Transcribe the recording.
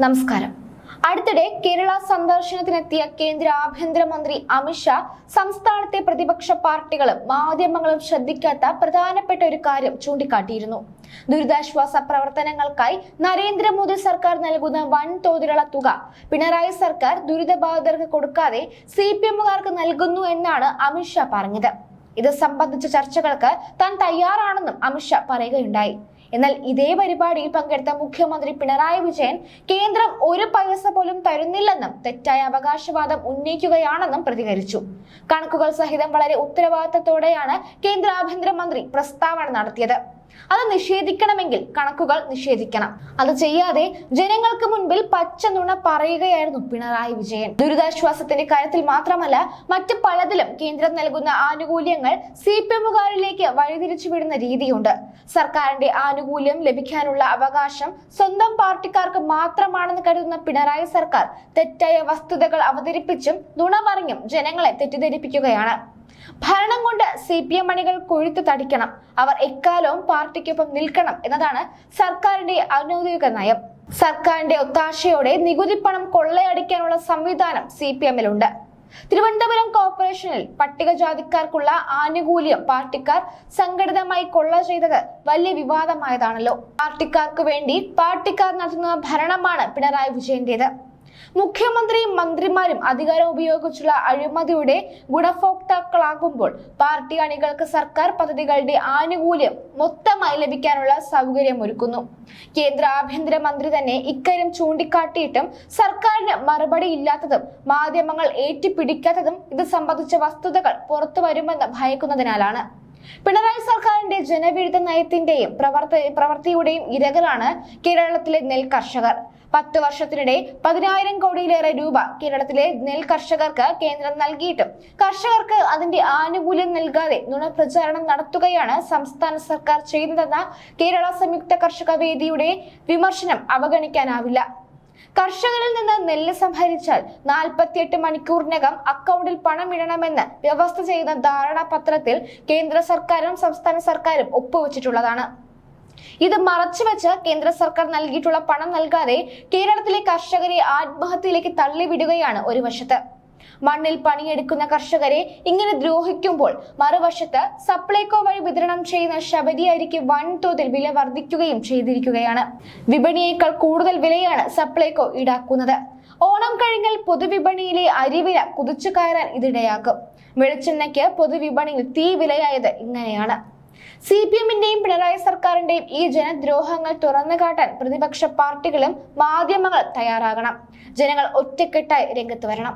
നമസ്കാരം. അടുത്തിടെ കേരള സന്ദർശനത്തിനെത്തിയ കേന്ദ്ര ആഭ്യന്തരമന്ത്രി അമിത്ഷാ സംസ്ഥാനത്തെ പ്രതിപക്ഷ പാർട്ടികളും മാധ്യമങ്ങളും ശ്രദ്ധിക്കാത്ത പ്രധാനപ്പെട്ട ഒരു കാര്യം ചൂണ്ടിക്കാട്ടിയിരുന്നു. ദുരിതാശ്വാസ പ്രവർത്തനങ്ങൾക്കായി നരേന്ദ്രമോദി സർക്കാർ നൽകുന്ന വൻതോതിലുള്ള തുക പിണറായി സർക്കാർ ദുരിതബാധിതർക്ക് കൊടുക്കാതെ സി പി എമ്മുകാർക്ക് നൽകുന്നു എന്നാണ് അമിത്ഷാ പറഞ്ഞത്. ഇത് സംബന്ധിച്ച ചർച്ചകൾക്ക് താൻ തയ്യാറാണെന്നും അമിത്ഷാ പറയുകയുണ്ടായി. എന്നാൽ ഇതേ പരിപാടിയിൽ പങ്കെടുത്ത മുഖ്യമന്ത്രി പിണറായി വിജയൻ കേന്ദ്രം ഒരു പൈസ പോലും തരുന്നില്ലെന്നും തെറ്റായ അവകാശവാദം ഉന്നയിക്കുകയാണെന്നും പ്രതികരിച്ചു. കണക്കുകൾ സഹിതം വളരെ ഉത്തരവാദിത്തത്തോടെയാണ് കേന്ദ്ര ആഭ്യന്തരമന്ത്രി പ്രസ്താവന നടത്തിയത്. അത് നിഷേധിക്കണമെങ്കിൽ കണക്കുകൾ നിഷേധിക്കണം. അത് ചെയ്യാതെ ജനങ്ങൾക്ക് മുൻപിൽ പച്ച നുണ പറയുകയായിരുന്നു പിണറായി വിജയൻ. ദുരിതാശ്വാസത്തിന്റെ കാര്യത്തിൽ മാത്രമല്ല മറ്റ് പലതിലും കേന്ദ്രം നൽകുന്ന ആനുകൂല്യങ്ങൾ സി പി എമ്മുകാരിലേക്ക് വഴിതിരിച്ചു വിടുന്ന രീതിയുണ്ട്. സർക്കാരിന്റെ ആനുകൂല്യം ലഭിക്കാനുള്ള അവകാശം സ്വന്തം പാർട്ടിക്കാർക്ക് മാത്രമാണെന്ന് കരുതുന്ന പിണറായി സർക്കാർ തെറ്റായ വസ്തുതകൾ അവതരിപ്പിച്ചും നുണ പറഞ്ഞും ജനങ്ങളെ തെറ്റിദ്ധരിപ്പിക്കുകയാണ്. ഭരണം കൊണ്ട് സി പി എം അണികൾ കൊഴുത്തു തടിക്കണം. അവർ എക്കാലവും പാർട്ടിക്കൊപ്പം നിൽക്കണം എന്നതാണ് സർക്കാരിന്റെ ഔദ്യോഗിക നയം. സർക്കാരിന്റെ ഒത്താശയോടെ നികുതി പണം കൊള്ളയടിക്കാനുള്ള സംവിധാനം സി പി എമ്മിലുണ്ട് തിരുവനന്തപുരം കോർപ്പറേഷനിൽ പട്ടികജാതിക്കാർക്കുള്ള ആനുകൂല്യം പാർട്ടിക്കാർ സംഘടിതമായി കൊള്ള ചെയ്തത് വലിയ വിവാദമായതാണല്ലോ. പാർട്ടിക്കാർക്ക് വേണ്ടി പാർട്ടിക്കാർ നടത്തുന്ന ഭരണമാണ് പിണറായി വിജയന്റേത്. മുഖ്യമന്ത്രിയും മന്ത്രിമാരും അധികാരം ഉപയോഗിച്ചുള്ള അഴിമതിയുടെ ഗുണഭോക്താക്കളാകുമ്പോൾ പാർട്ടി അണികൾക്ക് സർക്കാർ പദ്ധതികളുടെ ആനുകൂല്യം മൊത്തമായി ലഭിക്കാനുള്ള സൗകര്യം ഒരുക്കുന്നു കേന്ദ്ര ആഭ്യന്തര മന്ത്രി തന്നെ ഇക്കാര്യം ചൂണ്ടിക്കാട്ടിയിട്ടും സർക്കാരിന് മറുപടി ഇല്ലാത്തതും മാധ്യമങ്ങൾ ഏറ്റുപിടിക്കാത്തതും ഇത് സംബന്ധിച്ച വസ്തുതകൾ പുറത്തു വരുമെന്ന് ഭയക്കുന്നതിനാലാണ്. പിണറായി സർക്കാരിന്റെ ജനവിരുദ്ധ നയത്തിന്റെയും പ്രവർത്തി പ്രവൃത്തിയുടെയും ഇരകളാണ് കേരളത്തിലെ നെൽ കർഷകർ പത്ത് വർഷത്തിനിടെ പതിനായിരം കോടിയിലേറെ രൂപ കേരളത്തിലെ നെൽ കർഷകർക്ക് കേന്ദ്രം നൽകിയിട്ടും. കർഷകർക്ക് അതിന്റെ ആനുകൂല്യം നൽകാതെ നുണപ്രചാരണം നടത്തുകയാണ് സംസ്ഥാന സർക്കാർ ചെയ്യുന്നതെന്ന കേരള സംയുക്ത കർഷക വേദിയുടെ വിമർശനം അവഗണിക്കാനാവില്ല. കർഷകരിൽ നിന്ന് നെല്ല് സംഭരിച്ചാൽ നാൽപ്പത്തിയെട്ട് മണിക്കൂറിനകം അക്കൗണ്ടിൽ പണം ഇടണമെന്ന് വ്യവസ്ഥ ചെയ്യുന്ന ധാരണാപത്രത്തിൽ കേന്ദ്ര സർക്കാരും സംസ്ഥാന സർക്കാരും ഒപ്പുവെച്ചിട്ടുള്ളതാണ്. ഇത് മറച്ചുവെച്ച് കേന്ദ്ര സർക്കാർ നൽകിയിട്ടുള്ള പണം നൽകാതെ കേരളത്തിലെ കർഷകരെ ആത്മഹത്യയിലേക്ക് തള്ളിവിടുകയാണ് ഒരു വശത്ത്. മണ്ണിൽ പണിയെടുക്കുന്ന കർഷകരെ ഇങ്ങനെ ദ്രോഹിക്കുമ്പോൾ മറുവശത്ത് സപ്ലൈകോ വഴി വിതരണം ചെയ്യുന്ന ശബരി അരിക്ക് വൻതോതിൽ വില വർദ്ധിക്കുകയും ചെയ്തിരിക്കുകയാണ്. വിപണിയേക്കാൾ കൂടുതൽ വിലയാണ് സപ്ലൈകോ ഈടാക്കുന്നത്. ഓണം കഴിഞ്ഞാൽ പൊതുവിപണിയിലെ അരിവില കുതിച്ചു കയറാൻ ഇതിടയാക്കും. വെളിച്ചെണ്ണയ്ക്ക് പൊതുവിപണിയിൽ തീ വിലയായത് ഇങ്ങനെയാണ്. സി പി എമ്മിന്റെയും പിണറായി സർക്കാരിന്റെയും ഈ ജനദ്രോഹങ്ങൾ തുറന്നു കാട്ടാൻ പ്രതിപക്ഷ പാർട്ടികളും മാധ്യമങ്ങൾ തയ്യാറാകണം. ജനങ്ങൾ ഒറ്റക്കെട്ടായി രംഗത്ത് വരണം.